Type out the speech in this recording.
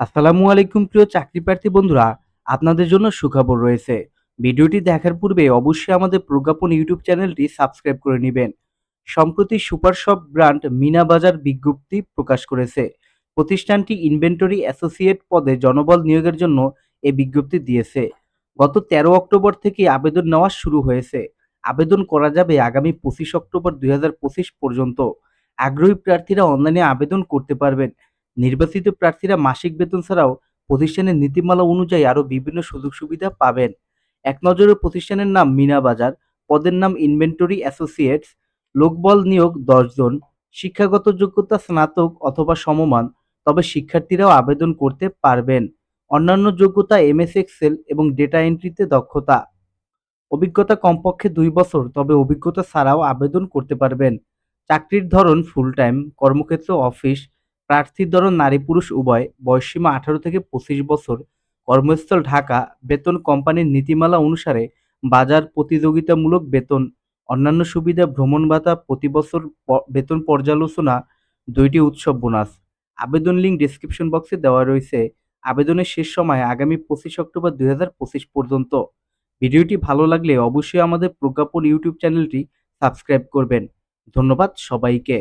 আসসালামু আলাইকুম প্রিয় চাকরি প্রার্থী বন্ধুরা, আপনাদের জন্য সুখবর রয়েছে। ভিডিওটি দেখার পূর্বে অবশ্যই আমাদের প্রজ্ঞাপন ইউটিউব চ্যানেলটি সাবস্ক্রাইব করে নেবেন। সম্প্রতি সুপার শপ ব্র্যান্ড মিনা বাজার বিজ্ঞপ্তি প্রকাশ করেছে। প্রতিষ্ঠানটি ইনভেন্টরি অ্যাসোসিয়েট পদে জনবল নিয়োগের জন্য এই বিজ্ঞপ্তি দিয়েছে। গত তেরো অক্টোবর থেকে আবেদন নেওয়া শুরু হয়েছে। আবেদন করা যাবে আগামী পঁচিশ অক্টোবর দুই হাজার পঁচিশ পর্যন্ত। আগ্রহী প্রার্থীরা অনলাইনে আবেদন করতে পারবেন। নির্বাচিত প্রার্থীরা মাসিক বেতন ছাড়াও প্রতিষ্ঠানের নীতিমালা অনুযায়ী আরও বিভিন্ন সুযোগ সুবিধা পাবেন। এক নজরে প্রতিষ্ঠানের নাম মিনা বাজার, পদের নাম ইনভেন্টরি অ্যাসোসিয়েটস, লোকবল নিয়োগ দশজন শিক্ষাগত যোগ্যতা স্নাতক অথবা সমমান, তবে শিক্ষার্থীরাও আবেদন করতে পারবেন। অন্যান্য যোগ্যতা এমএস, এক্সেল এবং ডেটা এন্ট্রিতে দক্ষতা। অভিজ্ঞতা কমপক্ষে দুই বছর, তবে অভিজ্ঞতা ছাড়াও আবেদন করতে পারবেন। চাকরির ধরন ফুল টাইম কর্মক্ষেত্র, অফিস প্রার্থীর ধরন নারী পুরুষ উভয়। বয়সসীমা আঠারো থেকে পঁচিশ বছর। কর্মস্থল ঢাকা। বেতন কোম্পানির নীতিমালা অনুসারে বাজার প্রতিযোগিতামূলক বেতন, অন্যান্য সুবিধা, ভ্রমণ ভাতা, প্রতি বছর বেতন পর্যালোচনা, দুইটি উৎসব বোনাস। আবেদন লিঙ্ক ডিসক্রিপশন বক্সে দেওয়া রয়েছে। আবেদনের শেষ সময় আগামী পঁচিশ অক্টোবর দুই হাজার পঁচিশ পর্যন্ত। ভিডিওটি ভালো লাগলে অবশ্যই আমাদের প্রজ্ঞাপন ইউটিউব চ্যানেলটি সাবস্ক্রাইব করবেন। ধন্যবাদ সবাইকে।